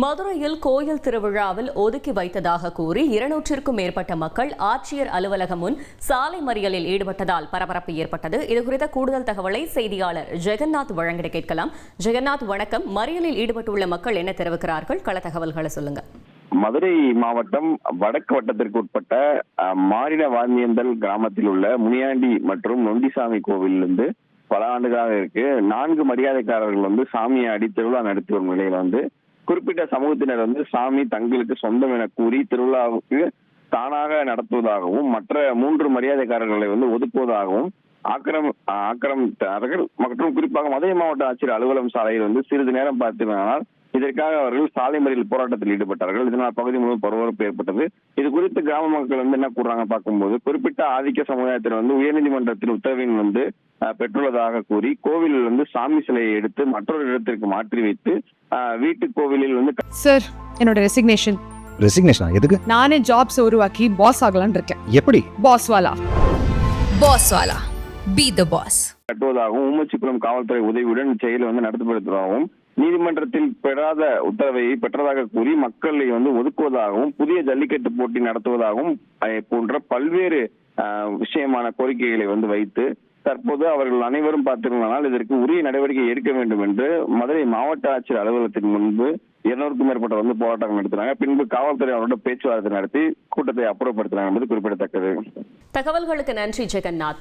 மதுரையில் கோயில் திருவிழாவில் ஒதுக்கி வைத்ததாக கூறி இருநூற்றிற்கும் மேற்பட்ட மக்கள் ஆட்சியர் அலுவலகம் முன் சாலை மறியலில் ஈடுபட்டதால் பரபரப்பு ஏற்பட்டது. இதுகுறித்த கூடுதல் தகவலை செய்தியாளர் ஜெகநாத் வழங்கிட கேட்கலாம். ஜெகநாத் வணக்கம். மறியலில் ஈடுபட்டுள்ள மக்கள் என்ன தெரிவிக்கிறார்கள்? கள தகவல்களை சொல்லுங்க. மதுரை மாவட்டம் வடக்கு வட்டத்திற்கு உட்பட்ட மாநில வாந்தியந்தல் கிராமத்தில் உள்ள முனியாண்டி மற்றும் நொண்டிசாமி கோவிலிருந்து பல ஆண்டுகளாக இருக்கு. நான்கு மரியாதைக்காரர்கள் வந்து சாமியை அடித்திருவிழா நடத்தி வரும் நிலையில வந்து குறிப்பிட்ட சமூகத்தினர் வந்து சாமி தங்களுக்கு சொந்தம் என கூறி திருவிழாவுக்கு தானாக நடத்துவதாகவும் மற்ற மூன்று மரியாதைக்காரர்களை வந்து ஒதுக்குவதாகவும் ஆக்கிரம் ஆக்கிரமித்தார்கள். மற்றும் குறிப்பாக மதுரை மாவட்ட ஆட்சியர் அலுவலகம் சாலையில் வந்து சிறிது நேரம் பார்த்தீங்கன்னா இதற்காக அவர்கள் சாலை மறியல் போராட்டத்தில் ஈடுபட்டார்கள். இதனால் பகுதி முழுவதும் பரபரப்பு ஏற்பட்டது. இது குறித்து கிராம மக்கள் வந்து என்ன கூறுறாங்க பார்க்கும்போது குறிப்பிட்ட ஆதிக்க சமுதாயத்தில் வந்து உயர்நீதிமன்றத்தின் உத்தரவின் வந்து பெற்றுள்ளதாக கூறி கோவிலில் வந்து சாமி சிலையை எடுத்து மற்றொரு இடத்திற்கு மாற்றி வைத்து வீட்டு கோவிலில் வந்து சார் என்னோட ரெசிக்னேஷன் ரெசிக்னேஷனா எதுக்கு? நானே ஜாப்ஸ் உருவாக்கி பாஸ் ஆகலாம்னு இருக்கேன். எப்படி? பாஸ் வாலா? Boss Wala. Be the boss. கட்டுவதாகவும் ஊமச்சிக்குளம் காவல்துறை உதவியுடன் செயலை வந்து நடத்தப்படுத்துவதாகவும் நீதிமன்றத்தில் பெறாத உத்தரவை பெற்றதாக கூறி மக்களை வந்து ஒதுக்குவதாகவும் புதிய ஜல்லிக்கட்டு போட்டி நடத்துவதாகவும் போன்ற பல்வேறு விஷயமான கோரிக்கைகளை வந்து வைத்து தற்போது அவர்கள் அனைவரும் பார்த்திருந்தனால் இதற்கு உரிய நடவடிக்கை எடுக்க வேண்டும் என்று மதுரை மாவட்ட ஆட்சியர் அலுவலகத்தின் முன்பு இருநூறுக்கும் மேற்பட்ட வந்து போராட்டம் நடத்தினாங்க. பின்பு காவல்துறை அவரோட பேச்சுவார்த்தை நடத்தி கூட்டத்தை அப்புறப்படுத்தினாங்க என்பது குறிப்பிடத்தக்கது. தகவல்களுக்கு நன்றி ஜெகநாத்